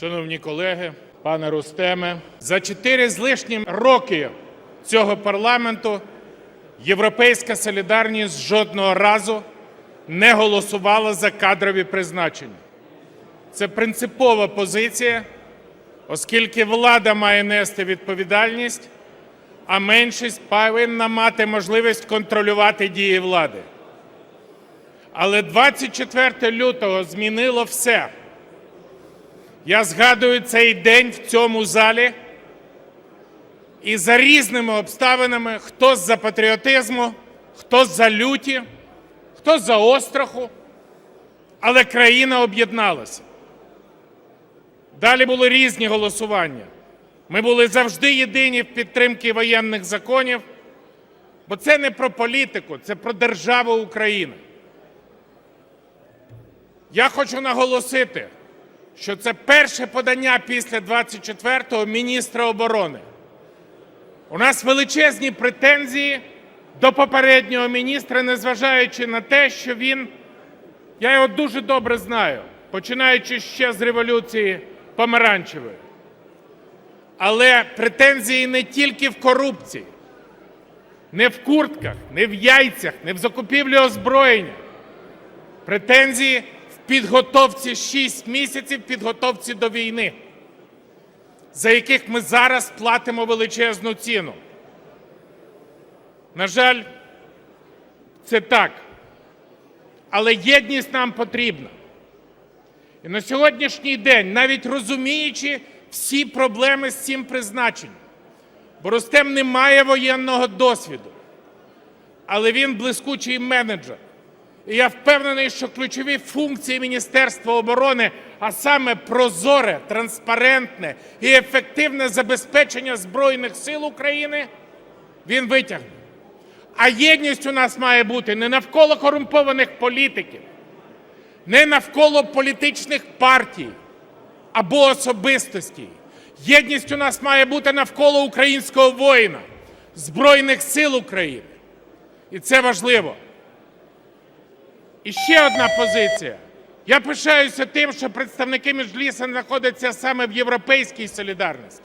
Шановні колеги, пане Рустеме, за чотири з лишнім роки цього парламенту Європейська солідарність жодного разу не голосувала за кадрові призначення. Це принципова позиція, оскільки влада має нести відповідальність, а меншість повинна мати можливість контролювати дії влади. Але 24 лютого змінило все. Я згадую цей день в цьому залі і за різними обставинами, хто за патріотизму, хто за люті, хто за остраху, але країна об'єдналася. Далі були різні голосування. Ми були завжди єдині в підтримці воєнних законів, бо це не про політику, це про державу України. Я хочу наголосити, що це перше подання після 24-го міністра оборони. У нас величезні претензії до попереднього міністра, незважаючи на те, що він, я його дуже добре знаю, починаючи ще з революції помаранчевої. Але претензії не тільки в корупції, не в куртках, не в яйцях, не в закупівлі озброєння. Претензії підготовці 6 місяців підготовці до війни, за яких ми зараз платимо величезну ціну. На жаль, це так. Але єдність нам потрібна. І на сьогоднішній день, навіть розуміючи всі проблеми з цим призначенням, бо Рустем не має воєнного досвіду, але він блискучий менеджер. І я впевнений, що ключові функції Міністерства оборони, а саме прозоре, транспарентне і ефективне забезпечення Збройних сил України, він витягне. А єдність у нас має бути не навколо корумпованих політиків, не навколо політичних партій або особистостей. Єдність у нас має бути навколо українського воїна, Збройних сил України. І це важливо. І ще одна позиція. Я пишаюся тим, що представники Меджлісу знаходяться саме в європейській солідарності.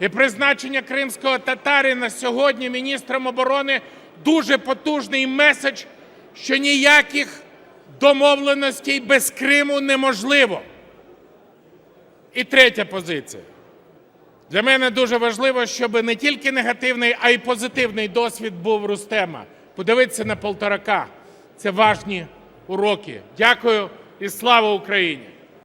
І призначення кримського татарина сьогодні міністром оборони дуже потужний меседж, що ніяких домовленостей без Криму неможливо. І третя позиція. Для мене дуже важливо, щоб не тільки негативний, а й позитивний досвід був Рустема. Подивитися на полторака. Це важні уроки. Дякую і слава Україні!